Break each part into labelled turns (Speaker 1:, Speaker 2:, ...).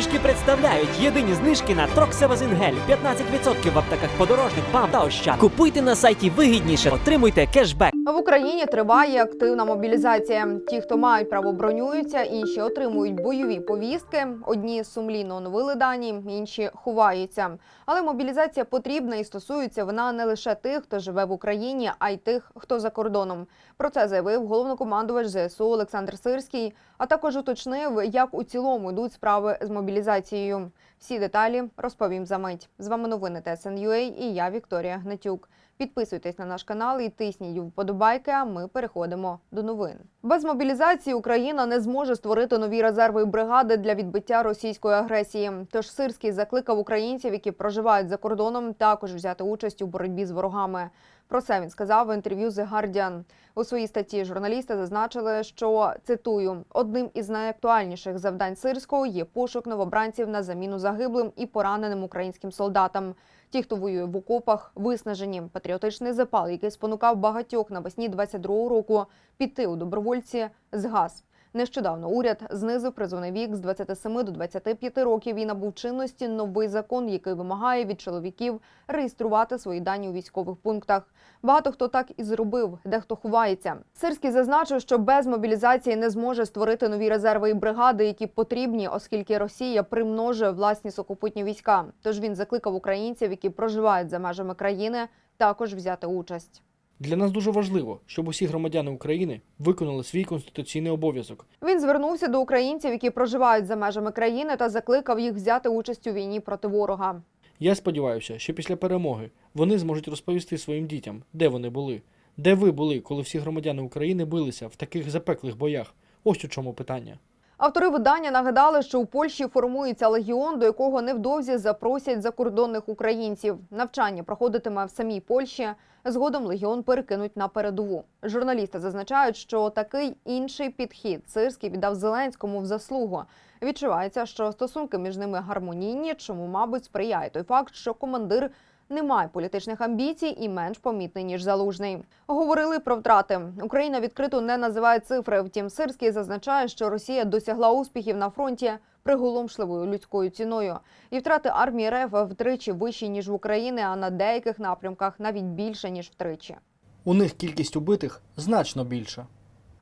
Speaker 1: знижки представляють єдині знижки на Троксевазингель 15% в аптеках подорожник, ПАМ та Ощад. Купуйте на сайті вигідніше, отримуйте кешбек.
Speaker 2: В Україні триває активна мобілізація. Ті, хто мають право бронюються, інші отримують бойові повістки. Одні сумлінно оновили дані, інші ховаються. Але мобілізація потрібна і стосується вона не лише тих, хто живе в Україні, а й тих, хто за кордоном. Про це заявив головнокомандувач ЗСУ Олександр Сирський, а також уточнив, як у цілому йдуть справи з мобілізацією. Всі деталі розповім за мить. З вами новини ТСНЮА і я Вікторія Гнатюк. Підписуйтесь на наш канал і тисніть вподобайки. А ми переходимо до новин. Без мобілізації Україна не зможе створити нові резерви і бригади для відбиття російської агресії. Тож Сирський закликав українців, які проживають за кордоном, також взяти участь у боротьбі з ворогами. Про це він сказав в інтерв'ю The Guardian. У своїй статті журналісти зазначили, що цитую: одним із найактуальніших завдань сирського є пошук новобранців на заміну загиблим і пораненим українським солдатам. Ті, хто воює в окопах, виснажені патріотичний запал, який спонукав багатьох навесні 22-го року піти у добровольці, згас. Нещодавно уряд знизив призовний вік з 27 до 25 років і набув чинності новий закон, який вимагає від чоловіків реєструвати свої дані у військових пунктах. Багато хто так і зробив, дехто ховається. Сирський зазначив, що без мобілізації не зможе створити нові резерви і бригади, які потрібні, оскільки Росія примножує власні сухопутні війська. Тож він закликав українців, які проживають за межами країни, також взяти участь.
Speaker 3: Для нас дуже важливо, щоб усі громадяни України виконали свій конституційний обов'язок.
Speaker 2: Він звернувся до українців, які проживають за межами країни, та закликав їх взяти участь у війні проти ворога.
Speaker 3: Я сподіваюся, що після перемоги вони зможуть розповісти своїм дітям, де вони були, де ви були, коли всі громадяни України билися в таких запеклих боях. Ось у чому питання.
Speaker 2: Автори видання нагадали, що у Польщі формується легіон, до якого невдовзі запросять закордонних українців. Навчання проходитиме в самій Польщі. Згодом легіон перекинуть на передову. Журналісти зазначають, що такий інший підхід Сирський віддав Зеленському в заслугу. Відчувається, що стосунки між ними гармонійні, чому, мабуть, сприяє той факт, що командир не має політичних амбіцій і менш помітний ніж залужний. Говорили про втрати. Україна відкрито не називає цифри. Втім, Сирський зазначає, що Росія досягла успіхів на фронті приголомшливою людською ціною. І втрати армії РФ втричі вищі ніж в Україні, а на деяких напрямках навіть більше ніж втричі.
Speaker 3: У них кількість убитих значно більша.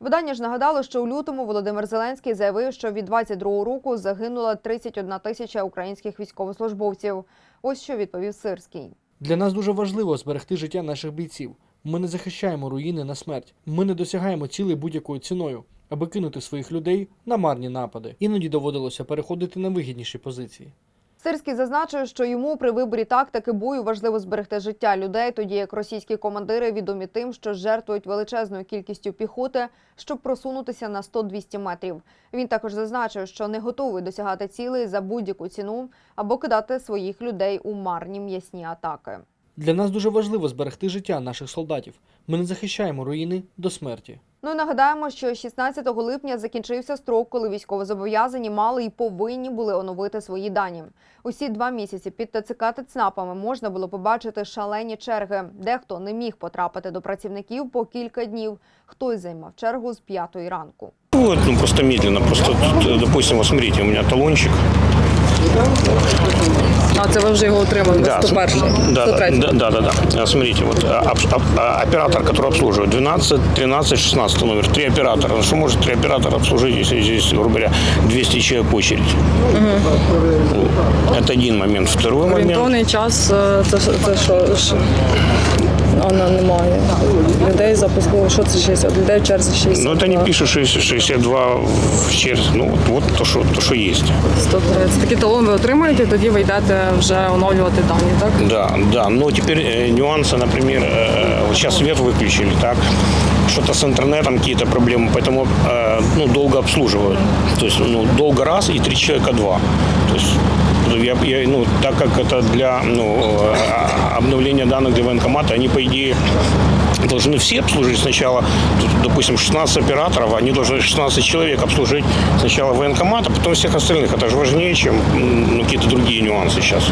Speaker 2: Видання ж нагадало, що у лютому Володимир Зеленський заявив, що від 22 року загинула 31 тисяча українських військовослужбовців. Ось що відповів Сирський.
Speaker 3: Для нас дуже важливо зберегти життя наших бійців. Ми не захищаємо руїни на смерть. Ми не досягаємо цілей будь-якою ціною, аби кинути своїх людей на марні напади. Іноді доводилося переходити на вигідніші позиції.
Speaker 2: Сирський зазначив, що йому при виборі тактики бою важливо зберегти життя людей, тоді як російські командири відомі тим, що жертвують величезною кількістю піхоти, щоб просунутися на 100-200 метрів. Він також зазначив, що не готовий досягати цілей за будь-яку ціну або кидати своїх людей у марні м'ясні атаки.
Speaker 3: Для нас дуже важливо зберегти життя наших солдатів. Ми не захищаємо руїни до смерті.
Speaker 2: Ну і нагадаємо, що 16 липня закінчився строк, коли військовозобов'язані мали і повинні були оновити свої дані. Усі два місяці під ТЦК та ЦНАПами можна було побачити шалені черги. Дехто не міг потрапити до працівників по кілька днів. Хтось займав чергу з п'ятої ранку.
Speaker 4: Ну, это, ну, просто медленно. Просто, тут, допустим, вот смотрите, у меня талончик.
Speaker 5: А це ви вже його отримали,
Speaker 4: Да,
Speaker 5: 101
Speaker 4: да,
Speaker 5: 103
Speaker 4: да, да, да, да. Смотрите, вот оператор, который обслуживает 12, 13, 16 номер, три оператора. Ну, что может три оператора обслужить, если здесь, грубо говоря, 200 человек очередь? Это один момент. Второй момент.
Speaker 5: Орієнтовний час е, це, це що? Ш- Вона немає. Людей за послугу, що це 60? Людей в черзі 60.
Speaker 4: Ну, это не пишут 60 62 в черзі. Ну, вот, вот то, что, то, что есть.
Speaker 5: 130. Такий талон ви отримаєте, тоді ви йдете вже оновлювати дані, так?
Speaker 4: Да, да. Но теперь э, нюансы, например, э, вот сейчас свет выключили, так, что-то с интернетом какие-то проблемы, поэтому э, ну, долго обслуживают. То есть, ну, долго раз и три человека два. То есть, я, я, ну, так как это для ну, э, обновления данных для военкомата, они, по идее, должны все обслужить сначала, допустим, 16 операторов, они должны 16 человек обслужить сначала военкомат, а потом всех остальных. Это же важнее, чем ну, какие-то другие нюансы сейчас.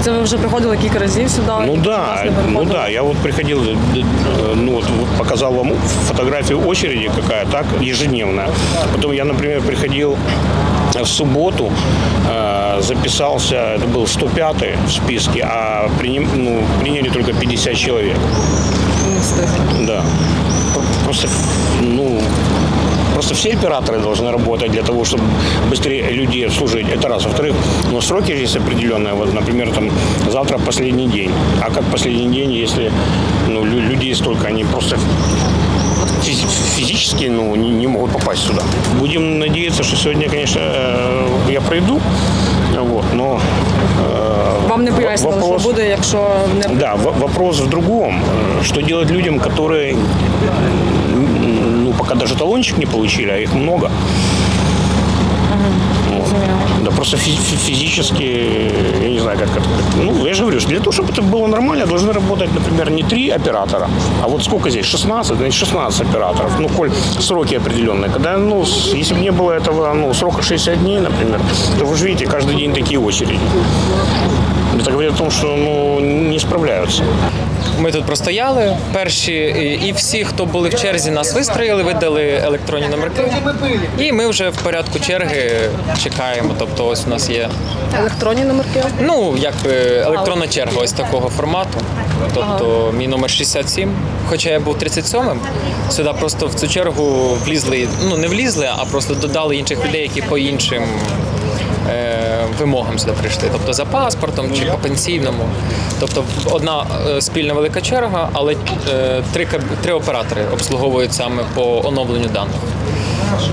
Speaker 5: Це ви вже приходили кілька разів сюди?
Speaker 4: Ну да, ну да, я вот приходил, э, э, ну вот показал вам фотографию очереди какая, так, ежедневная. Потом я, например, приходил в субботу, э, записался, это был 105 в списке, а приним- ну, приняли только 50 человек. Да. Просто, ну, просто все операторы должны работать для того, чтобы быстрее людей обслужить. Это раз. Во-вторых, ну, сроки же есть определенные. Вот, например, там завтра последний день. А как последний день, если ну, лю- людей столько, они просто физи- физически ну, не, не могут попасть сюда. Будем надеяться, что сегодня, конечно, э, я пройду. Вот, но э,
Speaker 5: Вам не пояснили,
Speaker 4: вопрос-
Speaker 5: що буде, якщо не
Speaker 4: да, вопрос в другом. Э, Что делать людям, которые ну, пока даже талончик не получили, а их много. Вот. Да просто фи- фи- физически, я не знаю, как это. Ну, я же говорю, что для того, чтобы это было нормально, должны работать, например, не три оператора, а вот сколько здесь? 16, значит, 16 операторов. Ну, коль сроки определенные. Когда, ну, с- если бы не было этого, ну, срока 60 дней, например, то вы же видите, каждый день такие очереди. Это говорит о том, что ну, не справляются.
Speaker 6: Ми тут простояли перші, і всі, хто були в черзі, нас вистроїли, видали електронні номерки. І ми вже в порядку черги чекаємо. Тобто, ось у нас є
Speaker 5: електронні номерки.
Speaker 6: ну як е, електронна черга, ось такого формату. Тобто, мій номер 67, хоча я був 37-м, сюди просто в цю чергу влізли. Ну не влізли, а просто додали інших людей, які по іншим. е, Вимогам сюди прийшли, тобто за паспортом чи по пенсійному. Тобто одна е, спільна велика черга, але е, три, три оператори обслуговують саме по оновленню даних.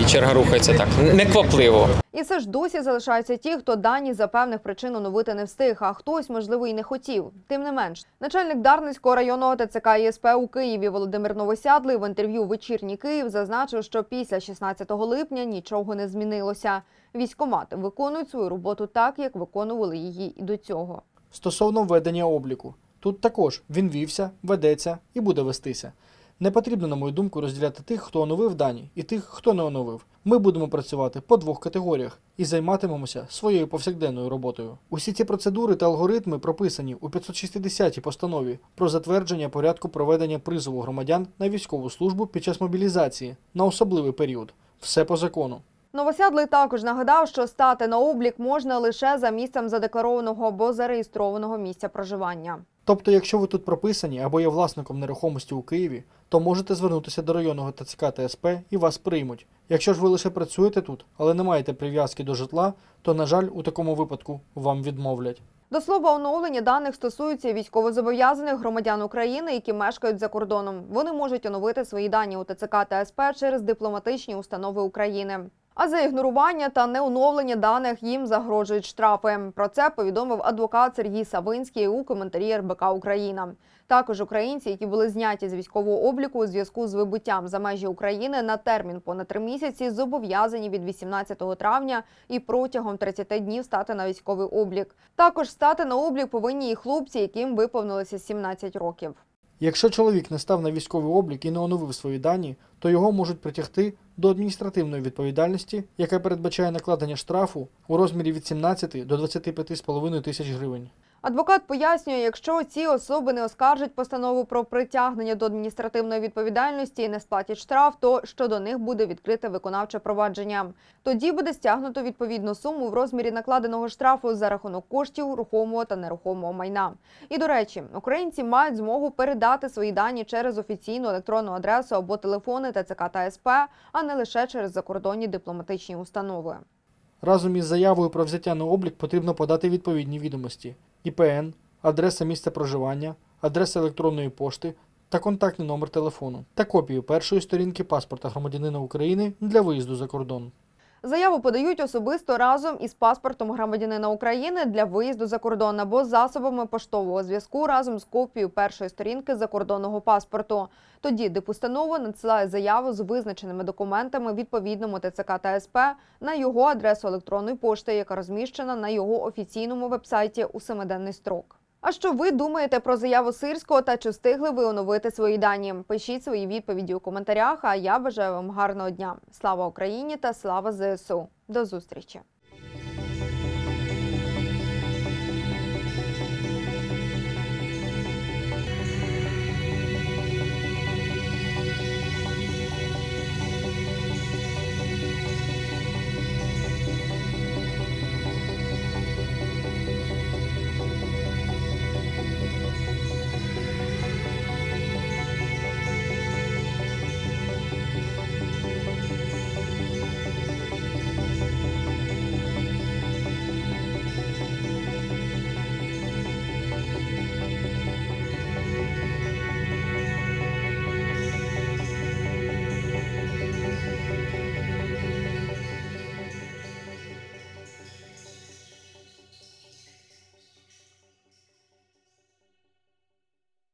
Speaker 6: І черга рухається так, неквапливо.
Speaker 2: І все ж досі залишаються ті, хто дані за певних причин оновити не встиг, а хтось, можливо, і не хотів. Тим не менш, начальник Дарницького районного ТЦК ЄСП у Києві Володимир Новосядлий в інтерв'ю «Вечірній Київ зазначив, що після 16 липня нічого не змінилося. Військомати виконують свою роботу так, як виконували її і до цього.
Speaker 3: Стосовно введення обліку, тут також він вівся, ведеться і буде вестися. Не потрібно, на мою думку, розділяти тих, хто оновив дані, і тих, хто не оновив. Ми будемо працювати по двох категоріях і займатимемося своєю повсякденною роботою. Усі ці процедури та алгоритми прописані у 560 постанові про затвердження порядку проведення призову громадян на військову службу під час мобілізації на особливий період. Все по закону.
Speaker 2: Новосядлий також нагадав, що стати на облік можна лише за місцем задекларованого або зареєстрованого місця проживання.
Speaker 3: Тобто, якщо ви тут прописані або є власником нерухомості у Києві, то можете звернутися до районного ТЦК та СП і вас приймуть. Якщо ж ви лише працюєте тут, але не маєте прив'язки до житла, то, на жаль, у такому випадку вам відмовлять.
Speaker 2: До слова, оновлення даних стосується військовозобов'язаних громадян України, які мешкають за кордоном. Вони можуть оновити свої дані у ТЦК та СП через дипломатичні установи України. А за ігнорування та неоновлення даних їм загрожують штрафи. Про це повідомив адвокат Сергій Савинський у коментарі РБК Україна. Також українці, які були зняті з військового обліку у зв'язку з вибуттям за межі України на термін понад три місяці, зобов'язані від 18 травня і протягом 30 днів стати на військовий облік. Також стати на облік повинні і хлопці, яким виповнилося 17 років.
Speaker 3: Якщо чоловік не став на військовий облік і не оновив свої дані, то його можуть притягти до адміністративної відповідальності, яка передбачає накладення штрафу у розмірі від 17 до 25,5 тисяч гривень.
Speaker 2: Адвокат пояснює, якщо ці особи не оскаржать постанову про притягнення до адміністративної відповідальності і не сплатять штраф, то щодо них буде відкрите виконавче провадження. Тоді буде стягнуто відповідну суму в розмірі накладеного штрафу за рахунок коштів рухомого та нерухомого майна. І до речі, українці мають змогу передати свої дані через офіційну електронну адресу або телефони ТЦК та СП, а не лише через закордонні дипломатичні установи.
Speaker 3: Разом із заявою про взяття на облік потрібно подати відповідні відомості: ІПН, адреса місця проживання, адреса електронної пошти та контактний номер телефону та копію першої сторінки паспорта громадянина України для виїзду за кордон.
Speaker 2: Заяву подають особисто разом із паспортом громадянина України для виїзду за кордон або засобами поштового зв'язку разом з копією першої сторінки закордонного паспорту. Тоді дипустанова надсилає заяву з визначеними документами відповідному ТЦК та СП на його адресу електронної пошти, яка розміщена на його офіційному вебсайті у семиденний строк. А що ви думаєте про заяву Сирського та чи встигли ви оновити свої дані? Пишіть свої відповіді у коментарях. А я бажаю вам гарного дня. Слава Україні та слава ЗСУ. До зустрічі!